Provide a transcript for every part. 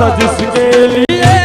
Marta disse que ele é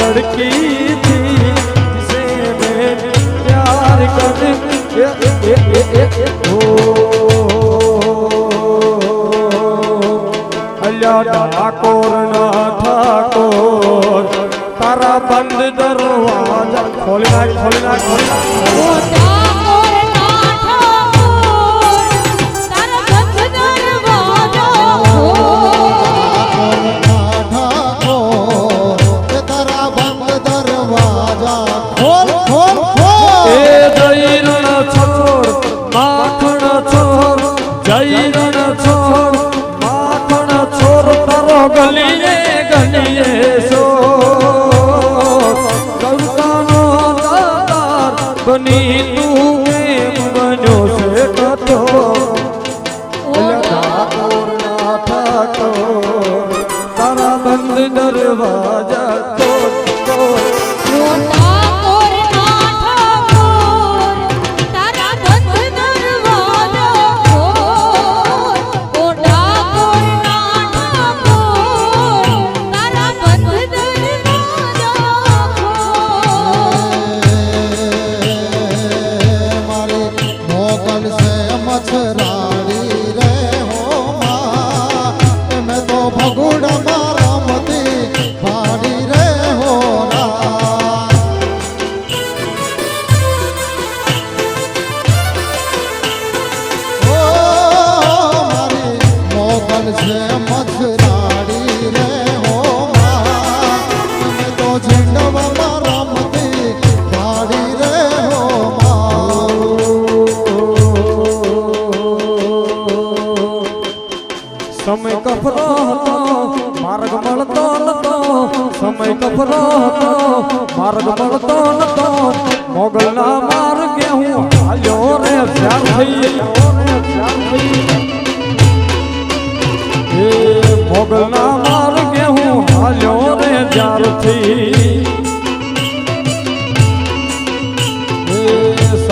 लड़की थी, जिसे मैं प्यार कर हो ડાકોરના ઠાકોર તારા બંધ દરવાજા ખોલી નાખ ખોલી નાખ ખોલી નાખ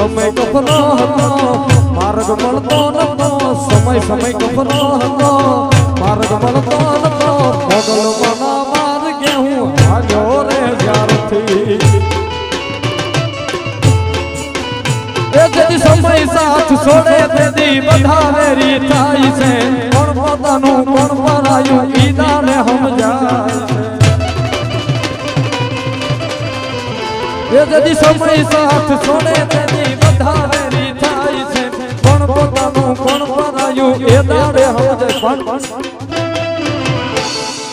સમય કફનો હતો, માર્ગ મળતો નતો સમય સમય કફનો હતો, માર્ગ મળતો નતો મોગલ મના માર્ગે હું હાલ્યો રે જ્યારથી. એ સમય સાથ છોડે તેથી વધારે રી થાય છે કોણ પોતાનું કોણ પરાયું ઈદાને સમજાય છે. એ જદી સમય સાથ છોડે તેની પણ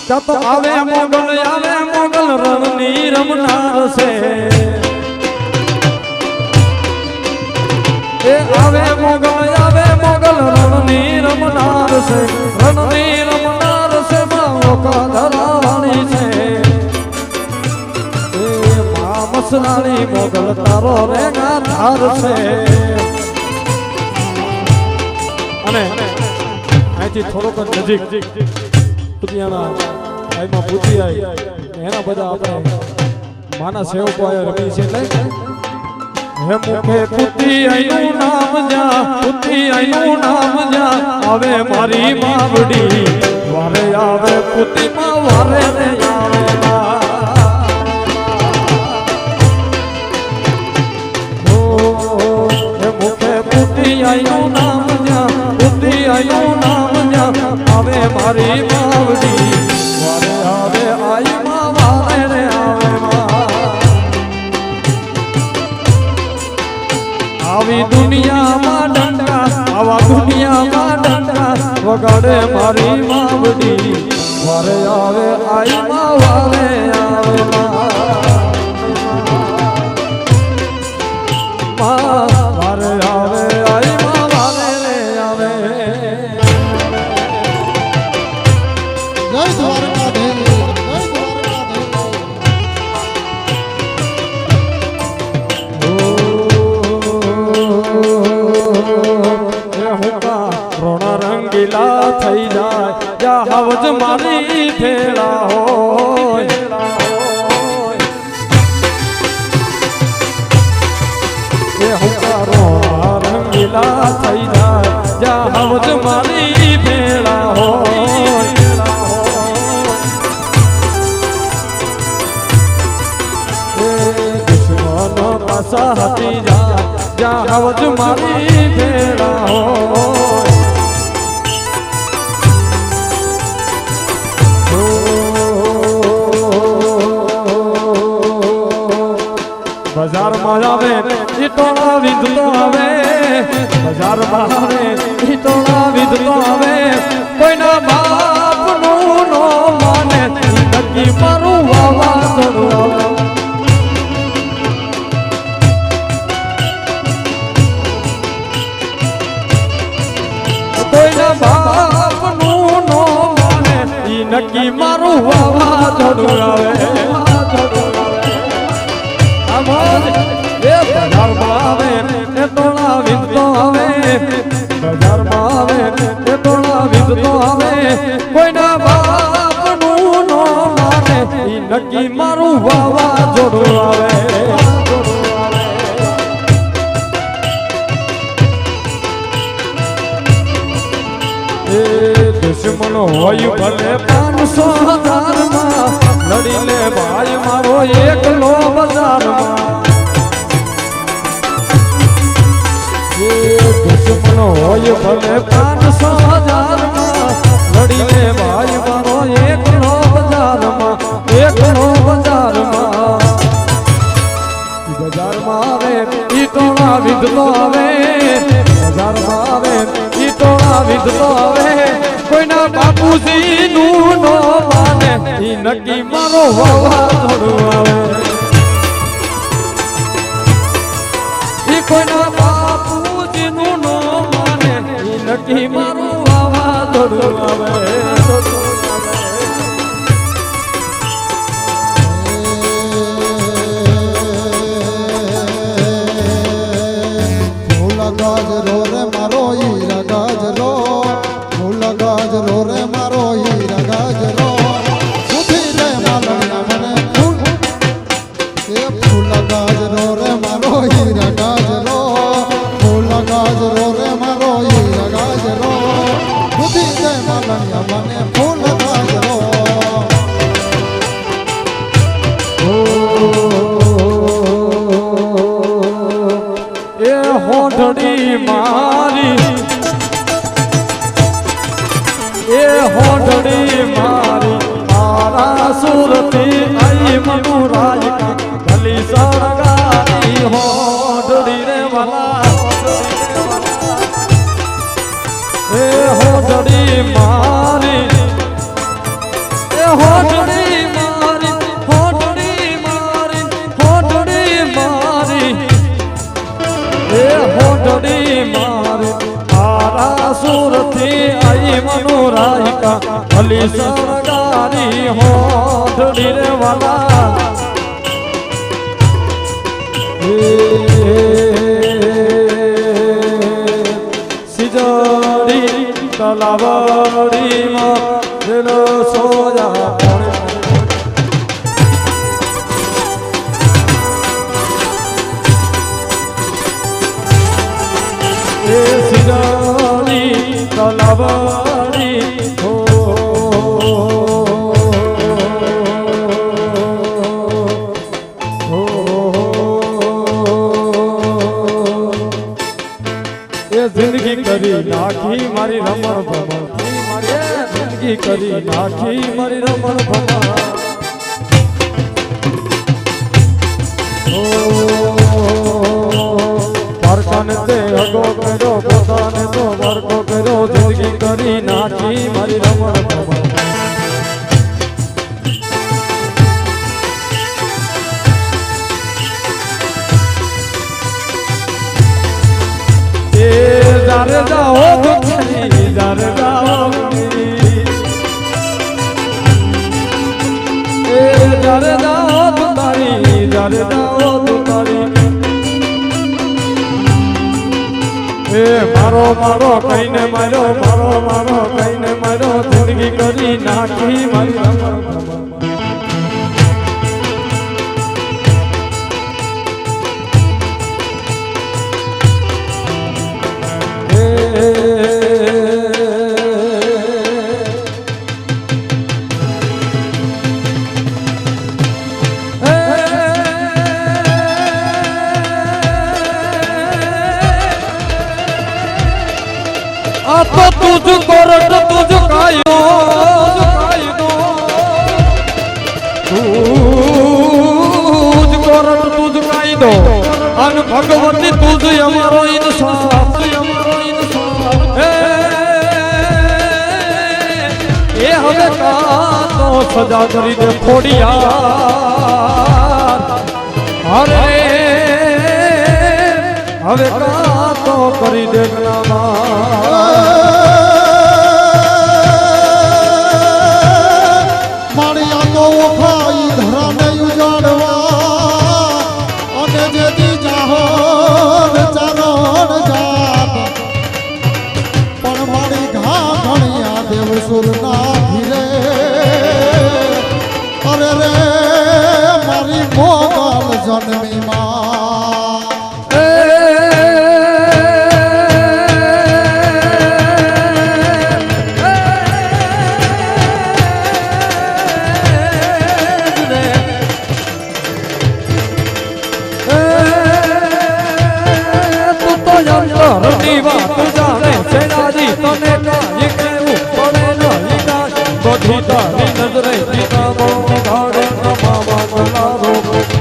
તપ આવે મોગલ આવે મોગલ રણની રમનાર એ આવે મોગલ આવે મોગલ રણની રમનાર છે. રણની રમનાર છે મોકા ધરાણી છે. એ મા મસનાળી મોગલ તારો રેગા ધાર છે. અહીંથી થોડોક નજીક પુતિયાના ભાઈમાં પૂતી આવી એના બધા આપણે માના સેવકો આયા રમી છે એટલે હે મુખે પુતી આઈનું નામ જા પુતી આઈનું નામ જા આવે મારી માવડી, વારે આવે પુતી માં વારે ને આવે માં. આઈનું નામ જા નામ જા આવે મારી માવડી. વારે આવે આઈ માં વારે આવે માં આવી દુનિયામાં ડંડા આવા દુનિયામાં ડંડા વગાડે મારી માવડી. વારે આવે રંગીલા થઈ જાય જા હવજ મારી ભેળા હોય. એ હુંકા રોણા રંગીલા થઈ જાય જા હવજ મારી હતી જા જ્યાં આવજ મારી ભેળા હોય. બજારમાં આવે ઈટોળા વિધતો આવે બજારમાં આવે ઈટોળા વિધતો આવે કોઈના બાપનું હજારમાં લે ભાઈ મારો એકલો બજારમાં દુશ્મન હોય ભલે પાંચસો હજારમાં લડી લે ભાઈ મારો એકલો બજારમાં એકલો બજારમાં બજારમાં આવે, ઈ ટોળા વિધતો આવે બજારમાં આવે, ઈ ટોળા વિધતો આવે. બાપુજી નું નો માને, ઈ નક્કી મારો હોવા થોડું આવે બાપુજી નું નો માને, ઈ નક્કી મારું થોડું આવે લાવાડીમાં દિલ સોયા એ સિરાની તલાવા કહીને મારો મારો મારો કહીને મારો જિંદગી કરી તુજ કોરટ તુજ કાયો તુજ કોરટ તુજ કાયદો અન ભગવતી તુજ અમારો ઇન્સાફ એ હવે સજા કરીને ખોડિયા અરે હવે કરી દે નામા મોટી વાત જાણે સેનાજી, તને કાંઈ કહેવું પડે નહીં કાશ ગોઠી તારી નજરે પિતા મોટી ધાડે નમા મંગલારો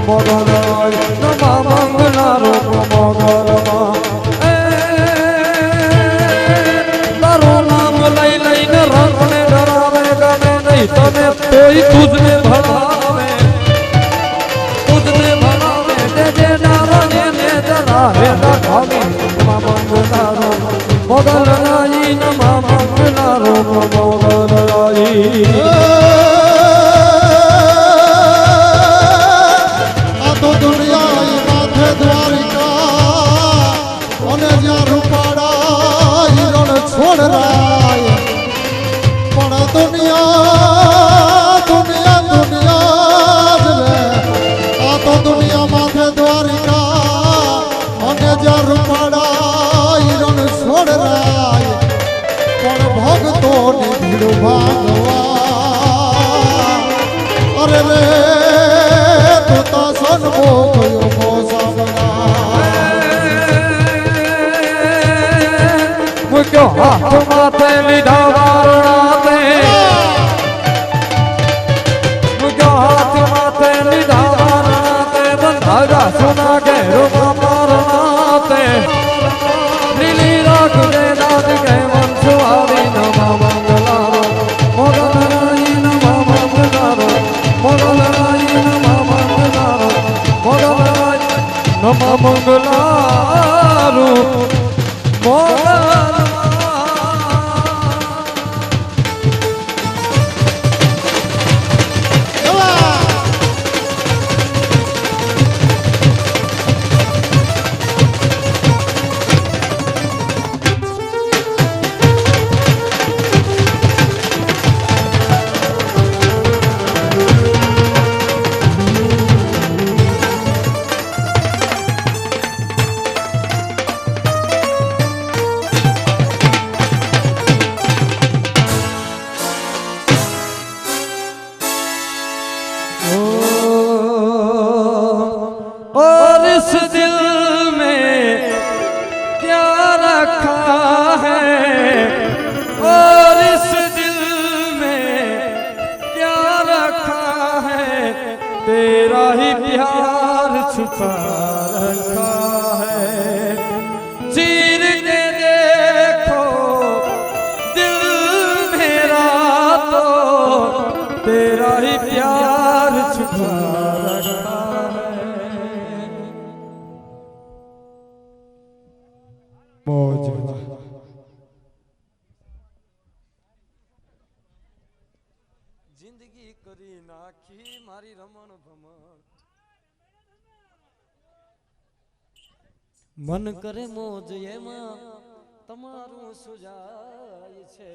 મોગરાય નમા મંગલારો મોગરમાં એ, તારું નામ લઈ લઈને રંગને ડરાવે ગમે નહીં, તને કોઈ તુજને રે તું તો સનમો મમ મંગલારું तेरा ही प्यार छुपा જિંદગી કરી નાખી મારી રમણ ભમણ મન કરે મોજ એમાં તમારું સુજાય છે.